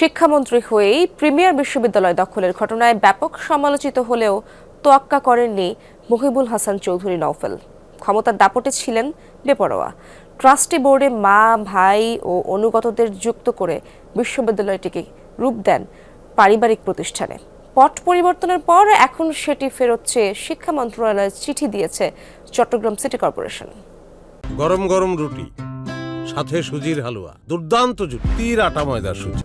শিক্ষামন্ত্রী হয়েই প্রিমিয়ার বিশ্ববিদ্যালয় দখলের ঘটনায় ব্যাপক সমালোচিত হলেও তোয়াক্কা করেননি মহিবুল হাসান চৌধুরী নওফেল। ক্ষমতার দাপটে ছিলেন বেপরোয়া। ট্রাস্টি বোর্ডে মা, ভাই ও অনুগতদের যুক্ত করে বিশ্ববিদ্যালয়টিকে রূপ দেন পারিবারিক প্রতিষ্ঠানে। পট পরিবর্তনের পর এখন সেটি ফেরত চেয়ে শিক্ষা মন্ত্রণালয়ে চিঠি দিয়েছে চট্টগ্রাম সিটি কর্পোরেশন। গরম গরম রুটি, সাথে সুজির হালুয়া, দুর্দান্ত জুটি, তীর আটা ময়দার সুজি।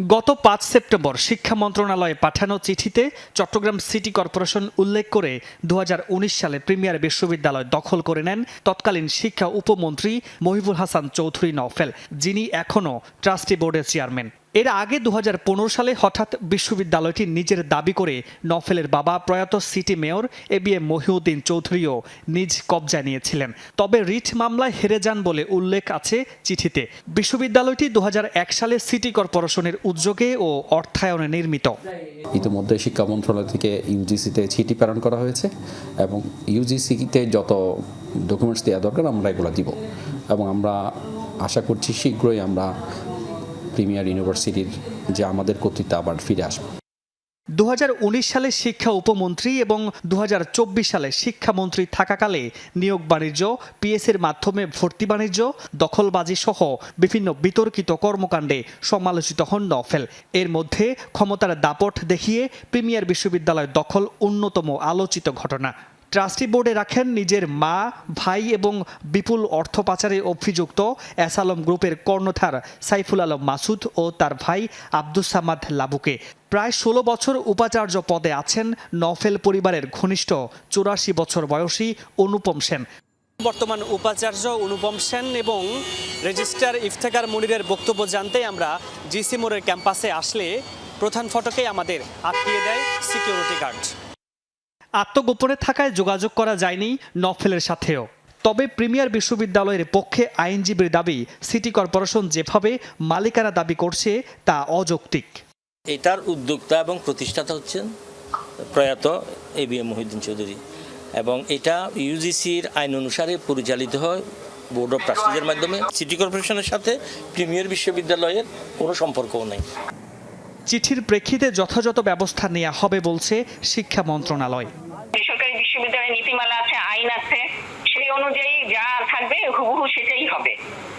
গত পাঁচ সেপ্টেম্বর শিক্ষা মন্ত্রণালয়ে পাঠানো চিঠিতে চট্টগ্রাম সিটি কর্পোরেশন উল্লেখ করে দু হাজার উনিশ সালে প্রিমিয়ার বিশ্ববিদ্যালয় দখল করে নেন তৎকালীন শিক্ষা উপমন্ত্রী মহিবুল হাসান চৌধুরী নওফেল, যিনি এখনও ট্রাস্টি বোর্ডের চেয়ারম্যান। এর আগে দু হাজার পনেরো সালে হঠাৎ বিশ্ববিদ্যালয়টি নিজের দাবি করে নফেলের বাবা প্রয়াত city mayor A B M Mohiuddin চৌধুরীও নিজ কবজায় নিয়েছিলেন। তবে রিট মামলায় হেরে যান বলে উল্লেখ আছে চিঠিতে। বিশ্ববিদ্যালয়টি দুহাজার এক সালে সিটি কর্পোরেশনের উদ্যোগে ও অর্থায়নে নির্মিত। ইতিমধ্যে শিক্ষা মন্ত্রণালয় থেকে ইউজিসিতে চিঠি প্রেরণ করা হয়েছে এবং ইউজিসিতে যত ডকুমেন্টস দেওয়া দরকার, আমরা এগুলো দিব। এবং আমরা আশা করছি শীঘ্রই আমরা প্রিমিয়ার ইউনিভার্সিটির যে আমাদের কর্তৃত্ব আবার ফিরে আসবে। দু সালে শিক্ষা উপমন্ত্রী এবং দু হাজার চব্বিশ সালে শিক্ষামন্ত্রী থাকাকালে নিয়োগ বাণিজ্য পিএসের মাধ্যমে ভর্তি বাণিজ্য, দখলবাজি সহ বিভিন্ন বিতর্কিত কর্মকাণ্ডে সমালোচিত হন নফেল এর মধ্যে ক্ষমতার দাপট দেখিয়ে প্রিমিয়ার বিশ্ববিদ্যালয় দখল অন্যতম আলোচিত ঘটনা। ট্রাস্টি বোর্ডে রাখেন নিজের মা, ভাই এবং বিপুল অর্থ পাচারে অভিযুক্ত অ্যাসালম গ্রুপের কর্ণধার সাইফুল আলম মাসুদ ও তার ভাই আব্দুস সামাদ লাবুকে। প্রায় ষোলো বছর উপাচার্য পদে আছেন নফেল পরিবারের ঘনিষ্ঠ চুরাশি বছর বয়সী অনুপম সেন। বর্তমান উপাচার্য অনুপম সেন এবং রেজিস্ট্রার ইফতেকার মনিরের বক্তব্য জানতে আমরা জিসি মোড়ের ক্যাম্পাসে আসলে প্রধান ফটকে আমাদের আটকিয়ে দেয় সিকিউরিটি গার্ড। আত্মগোপনে থাকায় যোগাযোগ করা যায়নি নফেলের সাথেও। তবে প্রিমিয়ার বিশ্ববিদ্যালয়ের পক্ষে আইনজীবীর দাবি সিটি কর্পোরেশন যেভাবে মালিকানা দাবি করছে তা অযৌক্তিক। এটার উদ্যোক্তা এবং প্রতিষ্ঠাতা হচ্ছেন প্রয়াত A B M Mohiuddin Chowdhury. এবং এটা ইউজিসির আইন অনুসারে পরিচালিত হয় বোর্ড অফ ট্রাস্টিজের মাধ্যমে। সিটি কর্পোরেশনের সাথে প্রিমিয়ার বিশ্ববিদ্যালয়ের কোনো সম্পর্কও নেই। চিঠির প্রেক্ষিতে যথাযথ ব্যবস্থা নেওয়া হবে বলছে শিক্ষা মন্ত্রণালয়। বিশ্ববিদ্যালয়ের নীতিমালা আছে আইন আছে সেই অনুযায়ী যা থাকবে হুবহু সেটাই হবে।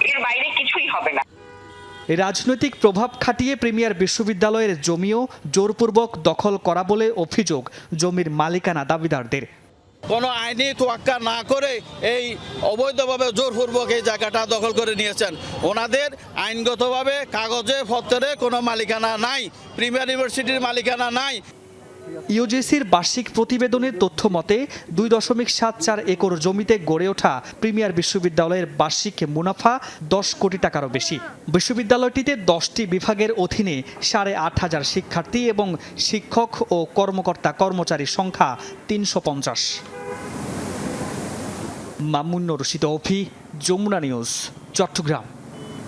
এর বাইরে কিছুই হবে না। রাজনৈতিক প্রভাব খাটিয়ে প্রিমিয়ার বিশ্ববিদ্যালয়ের জমিও জোরপূর্বক দখল করা বলে অভিযোগ জমির মালিকানা দাবিদারদের। কোনো আইনি তোয়াক্কা না করে এই অবৈধভাবে জোরপূর্বক এই জায়গাটা দখল করে নিয়েছেন। ওনাদের আইনগতভাবে কাগজে পত্রে কোনো মালিকানা নাই প্রিমিয়ার ইউনিভার্সিটির মালিকানা নাই। ইউজিসির বার্ষিক প্রতিবেদনের তথ্য মতে, দুই দশমিক সাত চার একর জমিতে গড়ে ওঠা প্রিমিয়ার বিশ্ববিদ্যালয়ের বার্ষিক মুনাফা দশ কোটি টাকারও বেশি। বিশ্ববিদ্যালয়টিতে দশটি বিভাগের অধীনে সাড়ে আট হাজার শিক্ষার্থী এবং শিক্ষক ও কর্মকর্তা কর্মচারীর সংখ্যা তিনশো পঞ্চাশ। মামুন্ন রশিদ অফি, যমুনা নিউজ, চট্টগ্রাম।